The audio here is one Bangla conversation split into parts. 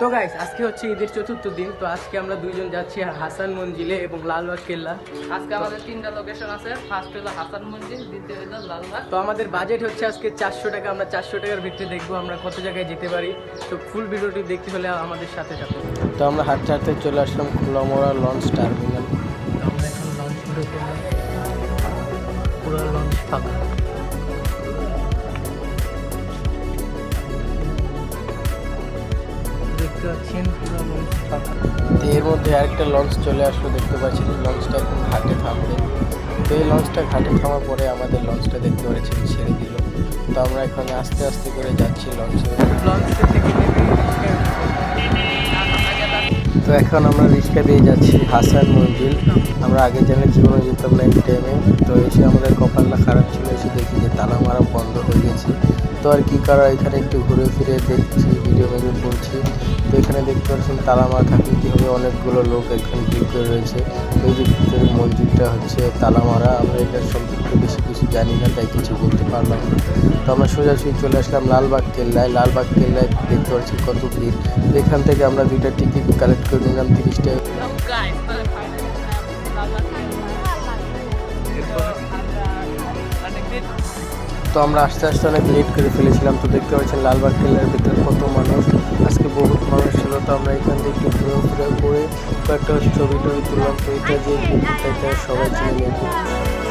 তো গাইস আজকে হচ্ছে ঈদের চতুর্থ দিন তো আজকে আমরা দুইজন যাচ্ছি হাসান মঞ্জিলে এবং লালবাগ কেল্লা। আজকে আমাদের তিনটা লোকেশন আছে। ফার্স্ট হলো হাসান মন্দির দ্বিতীয় হলো লালবাগ তো আমাদের বাজেট হচ্ছে আজকে চারশো টাকা আমরা চারশো টাকার ভিতরে দেখব আমরা কত জায়গায় যেতে পারি। তো ফুল ভিডিওটি দেখতে হলে আমাদের সাথে সাথে তো আমরা হাঁটতে হাঁটতে চলে আসলাম খোলামোড়া লঞ্চ টার্মিনাল। তো আমরা এখন লঞ্চ পুরো লঞ্চ ফাঁকা। দেখতে পাচ্ছেন পুরো লঞ্চ তো এর মধ্যে আরেকটা লঞ্চ চলে আসলো দেখতে পাচ্ছেন লঞ্চটা এখন ঘাটে থামবে। তো এই লঞ্চটা ঘাটে থামার পরে আমাদের লঞ্চটা দেখতে পাচ্ছেন ছেড়ে দিল। তো আমরা এখন আস্তে আস্তে করে যাচ্ছি লঞ্চে। থেকে তো এখন আমরা রিক্সা দিয়ে যাচ্ছি হাসান মঞ্জিল। আমরা আগে জানি জীবনে যেতাম না এই টাইমে তো এসে আমাদের কপালটা খারাপ ছিল এসে দেখি যে তালা মারা বন্ধ হয়ে গেছে। তো আর কি করা, এখানে একটু ঘুরে ফিরে দেখছি ভিডিও ভিডিও করছি তো এখানে দেখতে পাচ্ছেন তালা মারা থাকলে কী হবে অনেকগুলো লোক এখানে ভিড় করে রয়েছে। এই যে ভিতরে মসজিদটা হচ্ছে তালা মারা আমরা এটার সম্পর্কে বেশি কিছু জানি না, তাই কিছু বলতে পারলাম না। তো আমরা সোজাসুজি চলে আসলাম লালবাগ কেল্লায়। লালবাগ কেল্লায় দেখতে পাচ্ছি কত ভিড়। এখান থেকে আমরা দুইটা টিকিট কালেক্ট করে নিলাম, তিরিশ টাকা। তো আমরা আস্তে আস্তে অনেক লেট করে ফেলেছিলাম। তো দেখতে পাচ্ছেন লালবাগ কেল্লার ভিতরে কত মানুষ। আজকে বহুত মানুষ ছিল, তো আমরা এখান থেকে ঘুরে ঘুরে করে কয়েকটা ছবি টবি তুললাম। তো এটা যে সবাই নেবে।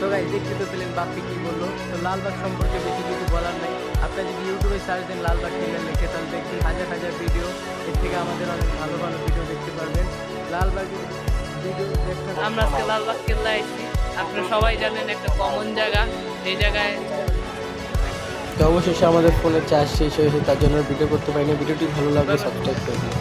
তো গাই দেখতে তো পেলেন বাপ্পি কি বলল? তো লালবাগ সম্পর্কে বেশি কিছু বলার নাই। আপনারা যদি ইউটিউবে সার্চ দেন লালবাগ কেল্লা লিখে তাহলে দেখবেন হাজার হাজার ভিডিও এর থেকে আমাদের অনেক ভালো ভালো ভিডিও দেখতে পারবেন। লালবাগের ভিডিও দেখতে আমরা আজকে লালবাগ কেল্লা এসেছি আপনারা সবাই জানেন একটা কমন জায়গা এই জায়গায় তো অবশেষে আমাদের ফোনের চার্জ শেষ হয়েছে তার জন্য ভিডিও করতে পারিনি। ভিডিওটি ভালো লাগলে সাবস্ক্রাইব করে দিন